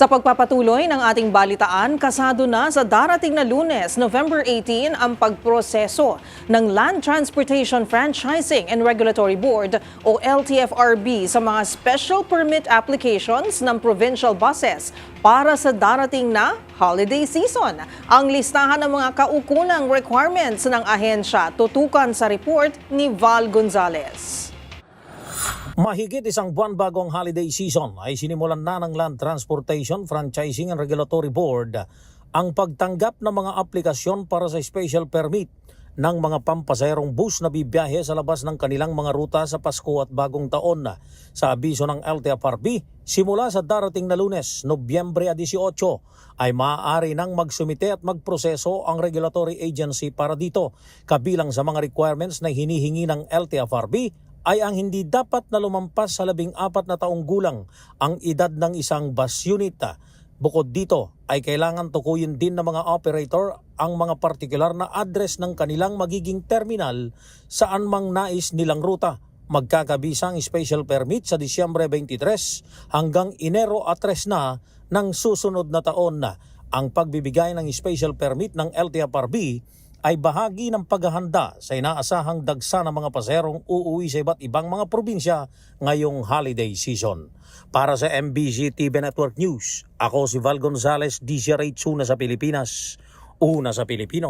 Sa pagpapatuloy ng ating balitaan, kasado na sa darating na lunes, November 18, ang pagproseso ng Land Transportation Franchising and Regulatory Board o LTFRB sa mga special permit applications ng provincial buses para sa darating na holiday season. Ang listahan ng mga kaukulang requirements ng ahensya tutukan sa report ni Val Gonzalez. Mahigit isang buwan bago ang holiday season ay sinimulan na ng Land Transportation Franchising and Regulatory Board ang pagtanggap ng mga aplikasyon para sa special permit ng mga pampasayrong bus na bibiyahe sa labas ng kanilang mga ruta sa Pasko at Bagong Taon. Sa abiso ng LTFRB, simula sa darating na lunes, Nobyembre 18, ay maaari nang magsumite at magproseso ang regulatory agency para dito. Kabilang sa mga requirements na hinihingi ng LTFRB ay ang hindi dapat na lumampas sa labing apat na taong gulang ang edad ng isang bus unit. Bukod dito ay kailangan tukuyin din ng mga operator ang mga partikular na address ng kanilang magiging terminal saan mang nais nilang ruta. Magkakabisa ang special permit sa Disyembre 23 hanggang Enero 3 na ng susunod na taon na. Ang pagbibigay ng special permit ng LTFRB ay bahagi ng paghahanda sa inaasahang dagsa ng mga paserong uuwi sa iba't ibang mga probinsya ngayong holiday season. Para sa MBC TV Network News, ako si Val Gonzalez, DCRH una sa Pilipinas, una sa Pilipino.